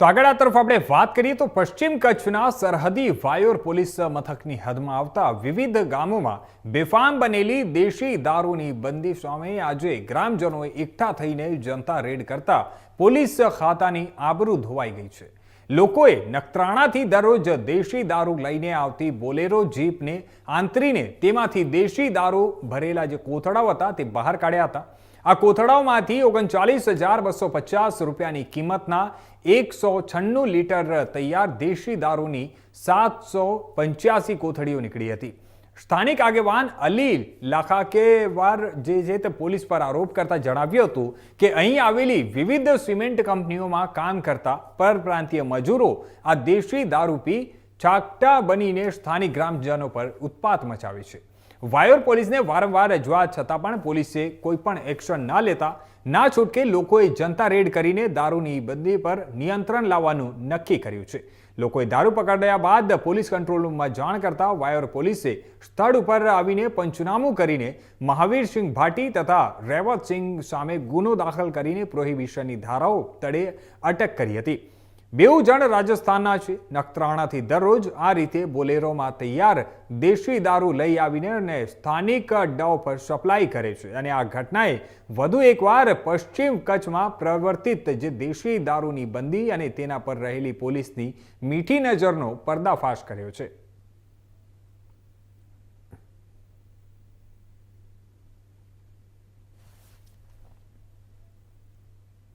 તો આગળ આ તરફ આપણે વાત કરીએ તો પશ્ચિમ કચ્છના સરહદી વાયોર પોલીસ મથકની હદમાં આવતા વિવિધ ગામોમાં બેફામ બનેલી દેશી દારૂની બંદી સામે આજે ગ્રામજનોએ એકઠા થઈને જનતા રેડ કરતા પોલીસ ખાતાની આબરૂ ધોવાઈ ગઈ છે. લોકોએ નખત્રાણાથી દરરોજ દેશી દારૂ લઈને આવતી બોલેરો જીપને આંતરીને તેમાંથી દેશી દારૂ ભરેલા જે કોથળાઓ હતા તે બહાર કાઢ્યા હતા. આ કોથળાઓમાંથી ઓગણચાલીસ હજાર બસો પચાસ રૂપિયાની કિંમતના એકસો છન્નું લીટર તૈયાર દેશી દારૂની સાતસો પંચ્યાસી કોથળીઓ નીકળી હતી. સ્થાનિક આગેવાન અલી લાખાકેવાર જે છે તે પોલીસ પર આરોપ કરતા જણાવ્યું હતું કે અહીં આવેલી વિવિધ સિમેન્ટ કંપનીઓમાં કામ કરતા પરપ્રાંતીય મજૂરો આ દેશી દારૂ પી ચાકટા બનીને સ્થાનિક ગ્રામજનો પર ઉત્પાત મચાવે છે. વાયોર પોલીસને વારંવાર રજૂઆત છતાં પણ પોલીસે કોઈ પણ એક્શન ના લેતા, ના છૂટકે લોકોએ જનતા રેડ કરીને દારૂની બંદી પર નિયંત્રણ લાવવાનું નક્કી કર્યું છે. લોકોએ દારૂ પકડાયા બાદ પોલીસ કંટ્રોલ રૂમમાં જાણ કરતા વાયોર પોલીસે સ્થળ ઉપર આવીને પંચનામું કરીને મહાવીરસિંહ ભાટી તથા રેવતસિંહ સામે ગુનો દાખલ કરીને પ્રોહિબિશનની ધારાઓ તળે અટક કરી હતી. બેઉ જણ રાજસ્થાનના છે. નખત્રાણાથી દરરોજ આ રીતે બોલેરોમાં તૈયાર દેશી દારૂ લઈ આવીને અને સ્થાનિક અડ્ડાઓ પર સપ્લાય કરે છે. અને આ ઘટનાએ વધુ એકવાર પશ્ચિમ કચ્છમાં પ્રવર્તિત જે દેશી દારૂની બંદી અને તેના પર રહેલી પોલીસની મીઠી નજરનો પર્દાફાશ કર્યો છે.